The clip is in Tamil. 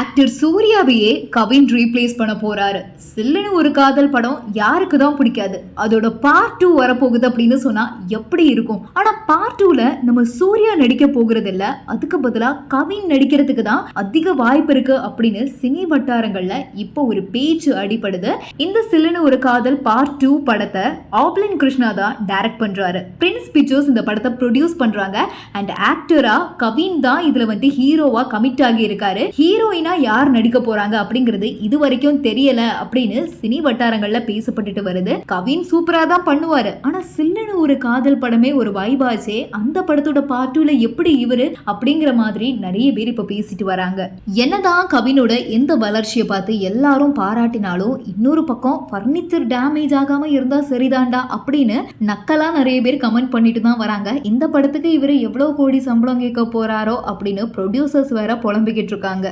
ஆக்டர் சூர்யாவையே கவின் ரீப்ளேஸ் பண்ண போறாரு. சில்லுன்னு ஒரு காதல் படம் யாருக்கு தான் பிடிக்காது. அதோட பார்ட் டூ வரப்போகுது அப்படின்னு சொன்னா எப்படி இருக்கும்? ஆனா பார்ட் டூல நம்ம சூர்யா நடிக்க போகிறது இல்ல அதுக்கு பதிலா கவின் நடிக்கிறதுக்கு தான் அதிக வாய்ப்பு இருக்கு அப்படின்னு சினி வட்டாரங்கள்ல இப்போ ஒரு பேச்சு அடிபடுது. இந்த சில்லுன்னு ஒரு காதல் பார்ட் டூ படத்தை ஆப்லின் கிருஷ்ணா தான் டைரக்ட் பண்றாரு. பிரின்ஸ் பிக்சர்ஸ் இந்த படத்தை ப்ரொடியூஸ் பண்றாங்க. அண்ட் ஆக்டரா கவின் தான் இதுல வந்து ஹீரோவா கமிட் ஆகி இருக்காரு ஹீரோயின் யார் நடிக்க போகிறாங்க அப்படிங்கிறது இது வரைக்கும் தெரியல அப்படின்னு சினி வட்டாரங்களில் பேசப்பட்டுட்டு வருது. கவின் சூப்பராக தான் பண்ணுவாரு. ஆனால் சில்லுன்னு ஒரு காதல் படமே ஒரு வைபாச்சே அந்த படத்தோட பார்ட் எப்படி இவரு அப்படிங்கிற மாதிரி நிறைய பேர் இப்போ பேசிட்டு வராங்க. என்னதான் கவினோட எந்த வளர்ச்சியை பார்த்து எல்லாரும் பாராட்டினாலும் இன்னொரு பக்கம் ஃபர்னிச்சர் டேமேஜ் ஆகாம இருந்தா சரிதாண்டா அப்படின்னு நக்கலா நிறைய பேர் கமெண்ட் பண்ணிட்டு தான் வராங்க. இந்த படத்துக்கு இவர் எவ்வளோ கோடி சம்பளம் கேட்க போறாரோ அப்படின்னு ப்ரொடியூசர்ஸ் வேற புலம்பிக்கிட்டு இருக்காங்க.